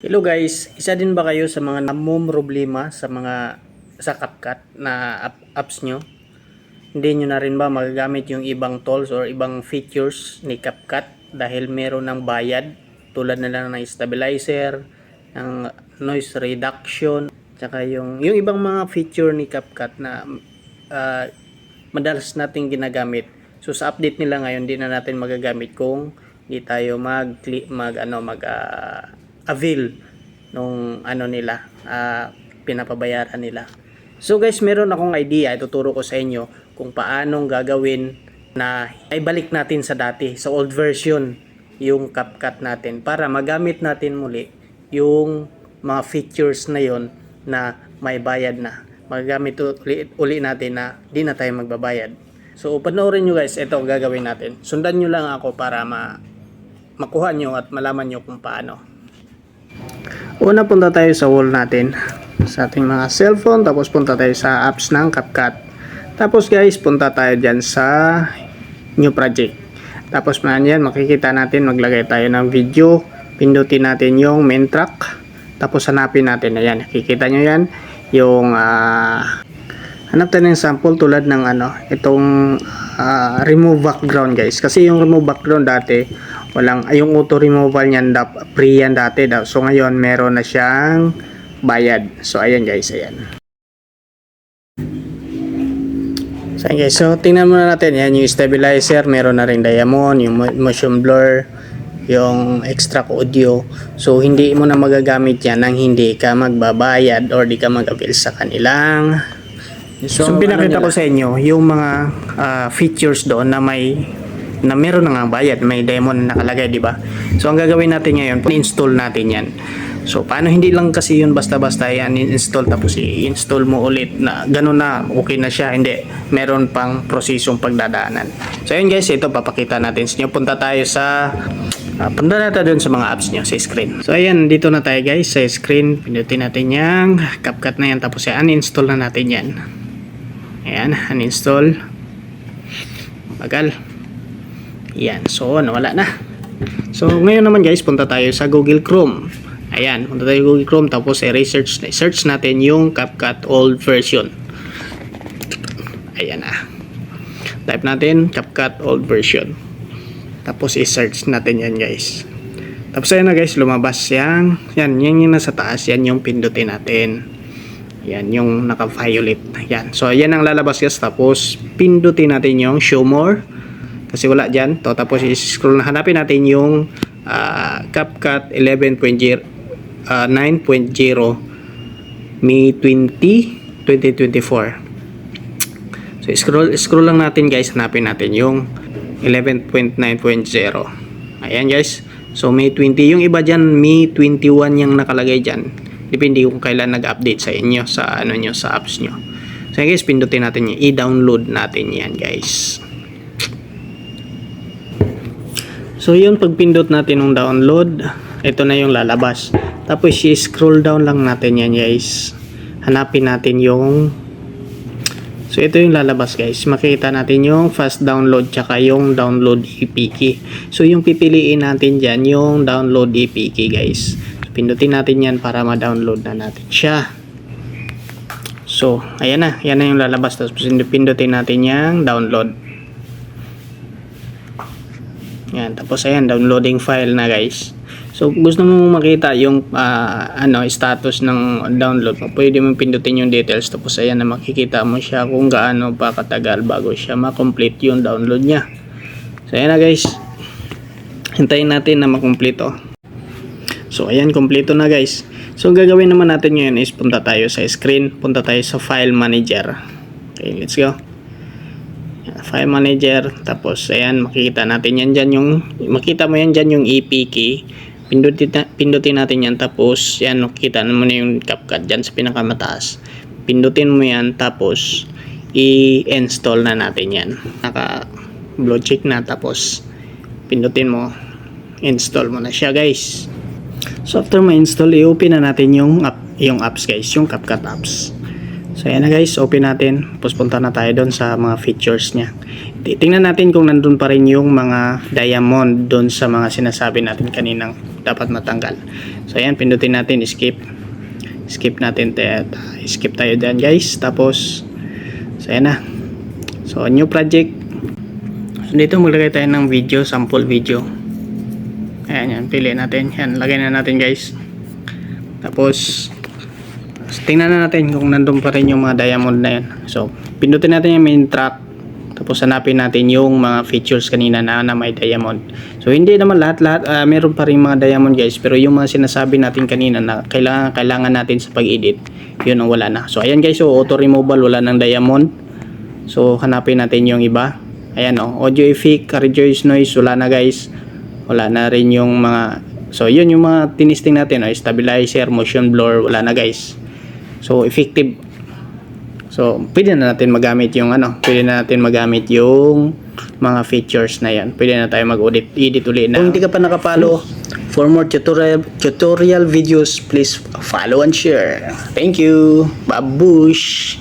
Hello guys, isa din ba kayo sa mga problema sa mga sa CapCut na app, apps nyo? Hindi nyo na rin ba magagamit yung ibang tools or ibang features ni CapCut dahil meron ng bayad tulad na lang ng stabilizer, ng noise reduction, tsaka yung, yung ibang mga feature ni CapCut na ah, madalas nating ginagamit. So sa update nila ngayon, di na natin magagamit kung di tayo mag mag ano mag ah, avail nung ano nila ah, pinapabayaran nila. So guys, meron akong idea, ituturo ko sa inyo kung paanong gagawin na ibalik natin sa dati, sa old version yung CapCut natin para magamit natin muli yung mga features na yon na may bayad na. Magagamit uli, uli natin na di na tayo magbabayad. So panoorin nyo guys, ito gagawin natin. Sundan nyo lang ako para ma makuha nyo at malaman nyo kung paano. Una punta tayo sa wall natin sa ating mga cellphone tapos punta tayo sa apps ng CapCut. Tapos guys, punta tayo dyan sa new project. Tapos man yan, makikita natin maglagay tayo ng video. Pindutin natin yung main track. Tapos hanapin natin. Ayan, nakikita nyo yan. Yung ah, hanap tayo ng sample tulad ng ano, itong ah, remove background guys. Kasi yung remove background dati, walang, ay, yung auto removal niyan, dap, free yan dati daw. So ngayon, meron na siyang bayad. So ayan guys, ayan. So, ayan guys, so tingnan muna natin, yan yung stabilizer, meron na rin diamond, yung mo- motion blur, yung extra audio. So hindi mo na magagamit yan nang hindi ka magbabayad or di ka mag-avail sa kanilang So, So, pinakita ano ko sa inyo yung mga ah, features doon na may na meron na nga bayad, may diamond na nakalagay, di ba? So, ang gagawin natin ngayon, install natin yan. So, paano hindi lang kasi yun basta-basta yan install tapos i-install mo ulit na ganun na, okay na siya. Hindi, meron pang prosesong pagdadaanan. So, ayun guys, ito papakita natin sa inyo. Punta tayo sa ah, punta na tayo dun sa mga apps nyo sa screen. So, ayan, dito na tayo guys sa screen. Pindutin natin yung CapCut na yan tapos yan, uninstall na natin yan. Ayan, uninstall. Bagal. Ayan, so nawala na. So ngayon naman guys, punta tayo sa Google Chrome. Ayan, punta tayo sa Google Chrome tapos i-research search natin yung CapCut old version. Ayan na. Type natin CapCut old version. Tapos i-search natin yan guys. Tapos ayan na guys, lumabas yan. Yan, yan yung nasa taas. Yan yung pindutin natin. Yan, yung naka-violet. Yan. So, yan ang lalabas guys. Tapos, pindutin natin yung show more. Kasi wala dyan. To, tapos, scroll na. Hanapin natin yung ah, CapCut 11.0 ah, 9.0 May 20, 2024. So, scroll, scroll lang natin guys. Hanapin natin yung 11.9.0. Ayan guys. So, May 20. Yung iba dyan, May 21 yung nakalagay dyan. Depende kung kailan nag-update sa inyo, sa ano nyo, sa apps nyo. So, guys, pindutin natin yung i-download natin yan guys. So, yun, pag pindot natin ng download, ito na yung lalabas. Tapos, i-scroll down lang natin yan guys. Hanapin natin yung So ito yung lalabas guys. Makita natin yung fast download tsaka yung download APK. So yung pipiliin natin dyan yung download APK guys. So, pindutin natin yan para ma-download na natin siya. So ayan na. Yan na yung lalabas. Tapos pindutin natin yung download. Yan. Tapos ayan. Downloading file na guys. So gusto mo makita yung ah, ano status ng download mo, pwede mo pindutin yung details tapos ayan na makikita mo siya kung gaano pa katagal bago siya ma-complete yung download niya. So ayan na guys. Hintayin natin na makumpleto. So ayan, kompleto na guys. So ang gagawin naman natin ngayon is punta tayo sa screen, punta tayo sa file manager. Okay, let's go. File manager, tapos ayan, makikita natin yan dyan yung, makita mo yan dyan yung APK. Pindutin, pindutin natin yan, tapos yan, makikita mo na yung CapCut dyan sa pinakamataas. Pindutin mo yan, tapos i-install na natin yan. Naka blue check na, tapos pindutin mo, install mo na siya guys. So after ma-install, i-open na natin yung app, yung apps guys, yung CapCut apps. So ayan na guys, open natin. Tapos punta na tayo doon sa mga features niya. Titingnan natin kung nandun pa rin yung mga diamond doon sa mga sinasabi natin kaninang dapat matanggal. So ayan, pindutin natin skip. Skip natin tayo. Skip tayo dyan guys. Tapos, so ayan na. So new project. So dito maglagay tayo ng video, sample video. Ayan yan, pili natin. Yan, lagay na natin guys. Tapos, tingnan na natin kung nandun pa rin yung mga diamond na yan. So, pindutin natin yung main track. Tapos hanapin natin yung mga features kanina na, na may diamond. So, hindi naman lahat-lahat. ah, meron pa rin mga diamond guys. Pero yung mga sinasabi natin kanina na kailangan, kailangan natin sa pag-edit, yun ang wala na. So, ayan guys. So, auto removal, wala ng diamond. So, hanapin natin yung iba. Ayan o. audio effect, rejoice noise, wala na guys. Wala na rin yung mga... So, yun yung mga tinisting natin. O, stabilizer, motion blur, wala na guys. So, effective. So, pwede na natin magamit yung ano, pwede na natin magamit yung mga features na yan. Pwede na tayo mag-edit edit ulit na. Kung hindi ka pa nakapalo, for more tutorial, tutorial videos, please follow and share. Thank you. Babush!